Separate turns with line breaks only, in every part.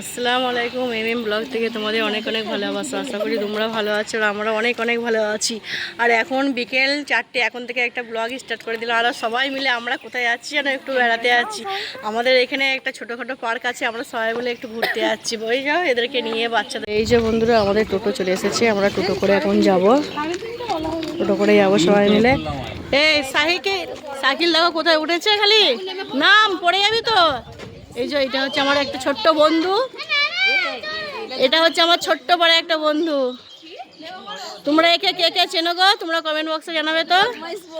আসসালামু আলাইকুম M M blog থেকে তোমাদের অনেক অনেক ভালোবাসা। আশা করি তোমরা ভালো আছো আর আমরা অনেক অনেক ভালো আছি। আর এখন বিকেল চারটে, এখন থেকে একটা ব্লগ স্টার্ট করে দিলাম। আর সবাই মিলে আমরা কোথায় যাচ্ছি যেন একটু বেড়াতে যাচ্ছি আমাদের এখানে একটা ছোটোখাটো পার্ক আছে, আমরা সবাই মিলে একটু ঘুরতে যাচ্ছি ওই যাও এদেরকে নিয়ে বাচ্চাদের এই যে বন্ধুরা, আমাদের টোটো চলে এসেছে, আমরা টোটো করে এখন যাব। টোটো করে যাব সবাই মিলে। এই, সাহিকে সাইকেল দেখো কোথায় উঠেছে খালি? নাম, পড়ে যাবি তো? এই যে এটা হচ্ছে আমার একটা ছোট্ট বন্ধু। এটা হচ্ছে আমার ছোট্ট বড় একটা বন্ধু। তোমরা একে কে কে চেনো গো? তোমরা কমেন্ট বক্সে জানাবে তো।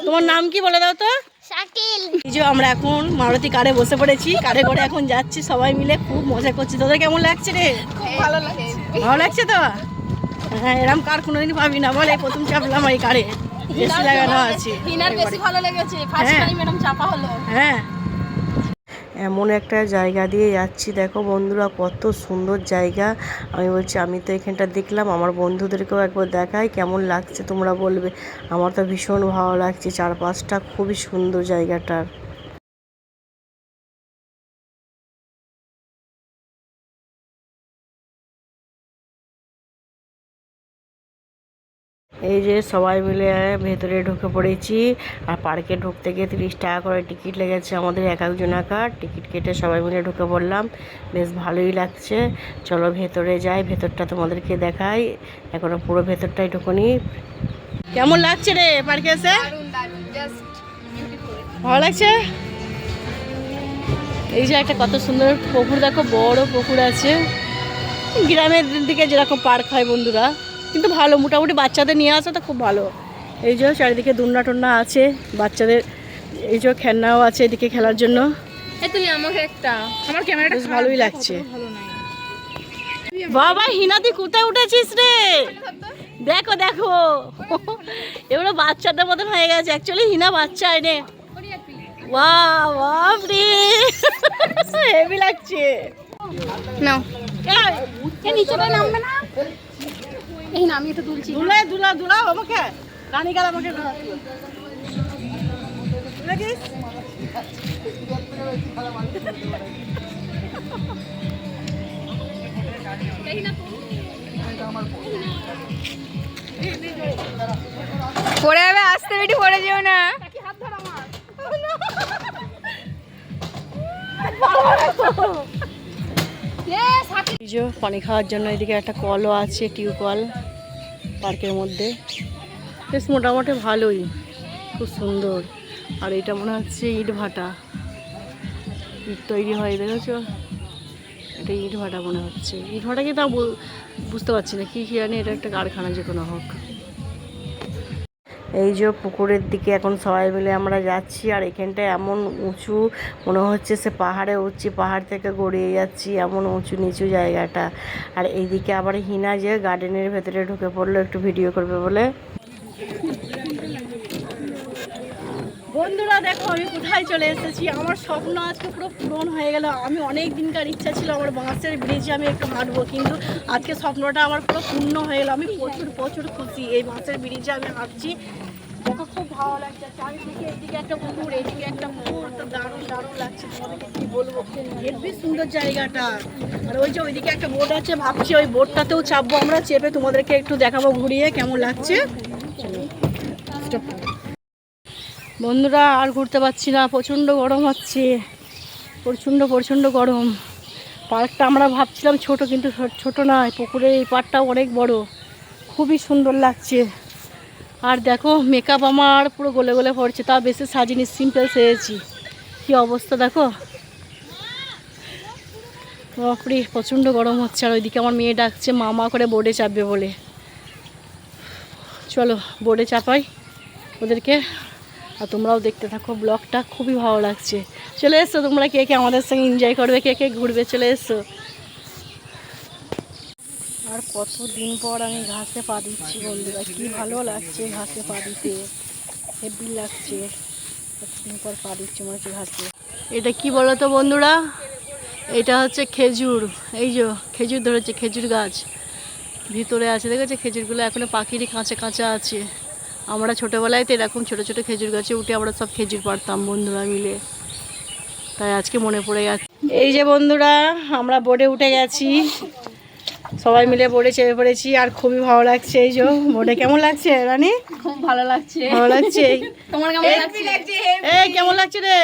তোমার নাম কি বলে দাও তো? এই যে আমরা এখন মারুতি কারে বসে পড়েছি। কারে করে এখন যাচ্ছি সবাই মিলে। খুব মজা করছি। তোদের কেমন লাগছে রে?
খুব ভালো লাগে
ভালো লাগছে তো? হ্যাঁ এরম কার কোনোদিন পাবি না। বলে প্রথম চাপলাম এই কারে। এসি লাগানো আছে।
হিনার বেশি ভালো লেগেছে। ফার্স্ট। টাইম এরকম চাপা হলো।
হ্যাঁ। এমন একটা জায়গা দিয়ে যাচ্ছি। দেখো বন্ধুরা, কত সুন্দর জায়গা। আমি বলছি, আমি তো এখানটা দেখলাম, আমার বন্ধুদেরকেও একবার দেখাই, কেমন লাগছে তোমরা বলবে। আমার তো ভীষণ ভালো লাগছে চারপাশটা, খুবই সুন্দর জায়গাটার। এই যে সবাই মিলে ভেতরে ঢুকে পড়েছি। আর পার্কে ঢুকতে গিয়ে তিরিশ টাকা করে টিকিট লেগেছে আমাদের এক একজন একার টিকিট কেটে সবাই মিলে ঢুকে পড়লাম। বেশ ভালোই লাগছে। চলো ভেতরে যাই ভেতরটা তোমাদেরকে দেখাই। এখনও পুরো ভেতরটাই ঢুকুনি। কেমন লাগছে রে পার্কে এসে? ভালো লাগছে? এই যে একটা কত সুন্দর পুকুর দেখো বড় পুকুর আছে। গ্রামের দিকে যেরকম পার্ক হয় বন্ধুরা। কিন্তু ভালো মোটামুটি বাচ্চাদের নিয়ে আসা তো খুব ভালো। এই যে চারিদিকে দুন্না টুন্না আছে বাচ্চাদের এই যে খেলনাও আছে এদিকে খেলার জন্য।
তুই আমাকে একটা আমার ক্যামেরাটা
বেশ ভালোই লাগছে। বাবা হিনাদি কোথায় উঠেছিস রে? দেখো দেখো। এবারে বাচ্চাদের মতন হয়ে গেছে। অ্যাকচুয়ালি হিনা বাচ্চা এনে। হেভি লাগছে।
নাও। নিচেটা নামবে না? এই না আমি একটু তুলছি
দুলা দুলা দুলা আমাকে। রানী গাল আমাকে?
পড়ে যাবে আসতে বেটি পড়ে যেও না।
এই যে পানি খাওয়ার জন্য এদিকে একটা কলও আছে টিউবওয়েল পার্কের মধ্যে। বেশ মোটামুটি ভালোই, খুব সুন্দর। আর এটা মনে হচ্ছে ইট ভাটা। ইট তৈরি হয়, দেখেছ? এটা ইট ভাটা মনে হচ্ছে। ইট ভাটা কি তা বুঝতে পারছি না, কী কী জানি এটা একটা কারখানা যে কোনো হোক। এই যে পুকুরের দিকে এখন সবাই মিলে আমরা যাচ্ছি, আর এখানটা এমন উঁচু, মনে হচ্ছে সে পাহাড়ে উঠছি, পাহাড় থেকে গড়িয়ে যাচ্ছি, এমন উঁচু নিচু জায়গাটা। আর এইদিকে আবার হিনা যে গার্ডেনের ভেতরে ঢুকে পড়ল, একটু ভিডিও করবে বলে। বন্ধুরা, দেখো, আমি কোথায় চলে এসেছি? আমার স্বপ্ন আজকে পুরো পূরণ হয়ে গেল। আমি অনেক দিনকার ইচ্ছা ছিল আমার বাঁশের ব্রিজে আমি একটু হাঁটবো, কিন্তু আজকে স্বপ্নটা আমার পুরো পূর্ণ হয়ে গেল। আমি প্রচুর প্রচুর খুশি। এই বাঁশের ব্রিজে আমি হাঁটছি। দেখো, খুব ভালো লাগছে। চারিদিকে এদিকে একটা পুকুর, এদিকে একটা পুকুর। তো দারুণ দারুণ লাগছে। তোমাদেরকে কি বলব? হেভি সুন্দর জায়গাটা। আর ওই যে ওইদিকে একটা বোট আছে, ভাবছি ওই বোটটাতেও চাপবো। আমরা চেপে তোমাদেরকে একটু দেখাবো ঘুরিয়ে, কেমন লাগছে. বন্ধুরা, আর ঘুরতে পারছি না, প্রচণ্ড গরম হচ্ছে। প্রচণ্ড প্রচণ্ড গরম। পার্কটা আমরা ভাবছিলাম ছোট, কিন্তু ছোট নয় পুকুরের এই পার্কটাও অনেক বড়। খুবই সুন্দর লাগছে। আর দেখো মেকআপ আমার পুরো গলে গলে পড়ছে তা বেশি সাজিনি সিম্পল সেরেছি কি অবস্থা দেখো? বাপরে, প্রচণ্ড গরম হচ্ছে, আর ওইদিকে আমার মেয়ে ডাকছে মামা করে বোর্ডে চাপবে বলে। চলো বোর্ডে চাপাই, ওদেরকে আর তোমরাও দেখতে থাকো, ব্লগটা খুবই ভালো লাগছে। চলে এসো তোমরা কে কে আমাদের সঙ্গে এনজয় করবে, কে কে ঘুরবে, চলে এসো। আর কত দিন পর আমি ঘাসে পা দিচ্ছি বন্ধুরা, কি ভালো লাগছে ঘাসে পা দিতে হেভি লাগছে। কতদিন পর পা দিচ্ছি মনে হচ্ছে ঘাসে। এটা কি বলো তো বন্ধুরা? এটা হচ্ছে খেজুর, এই যে খেজুর ধরেছে, খেজুর গাছ। ভিতরে আছে, দেখেছে? খেজুরগুলো এখনও পাখিরই কাঁচা কাঁচা আছে। আমরা ছোটোবেলায় তো এরকম ছোটো ছোটো খেজুর গাছে উঠে আমরা সব খেজুর পারতাম বন্ধুরা মিলে। তাই আজকে মনে পড়ে যাচ্ছে এই যে বন্ধুরা আমরা বোটে উঠে গেছি। সবাই মিলে বোটে চেপে পড়েছি আর খুবই ভালো লাগছে এই যে। বোটে কেমন লাগছে রানী?
খুব ভালো লাগছে।
ভালো লাগছে?
তোমার কেমন লাগছে?
এই কেমন লাগছে রে?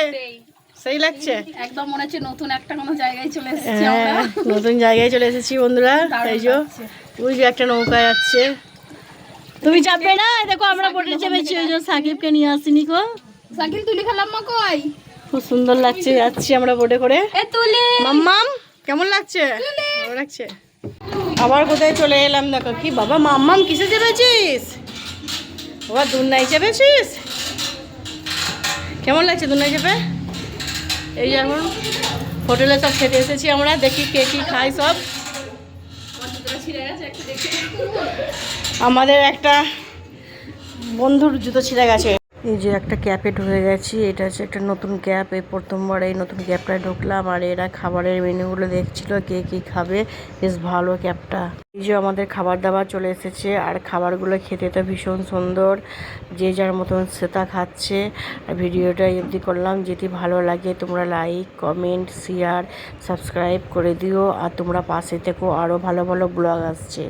সেই। লাগছে?
একদম মনে হচ্ছে নতুন একটা কোনো জায়গায় চলে এসেছি
হ্যাঁ
আমরা।
নতুন জায়গায় চলে এসেছি বন্ধুরা এই যে। ওই যে একটা নৌকা যাচ্ছে। তুমি চাপবে না? দেখো আমরা বোটে চেপেছি ওই জন্য সাকিবকে নিয়ে আসিনি কো
সাইকেল তুলি খেলাম মা কই?
খুব সুন্দর লাগছে যাচ্ছি আমরা বোটে করে।
এ তুলি।
মাম্মাম কেমন লাগছে? ভালো লাগছে। আবার কোথায় চলে এলাম দেখো কি বাবা মাম্মাম কিসে চেপেছিস? বাবা দুনাই চেপেছিস? কেমন লাগছে দুনাই চেপে? এই এখন হোটেলে সব খেতে এসেছি আমরা দেখি কে কি খাই সব। আমাদের একটা বন্ধুর জুতো ছিঁড়ে গেছে। এই যে একটা ক্যাপে ঢুকে গেছি, এটা হচ্ছে একটা নতুন ক্যাপ। এই প্রথমবার এই নতুন ক্যাপটায় ঢুকলাম আর এরা খাবারের মেনুগুলো দেখছিল কে কি খাবে। বেশ ভালো ক্যাপটা। এই যে আমাদের খাবার দাবার চলে এসেছে আর খাবারগুলো খেতে তো ভীষণ সুন্দর। যে যার মতন সেটা খাচ্ছে। আর ভিডিওটা অবধি করলাম, যদি ভালো লাগে তোমরা লাইক, কমেন্ট, শেয়ার, সাবস্ক্রাইব করে দিও। আর তোমরা পাশে থেকো আরও ভালো ভালো ব্লগ আসছে।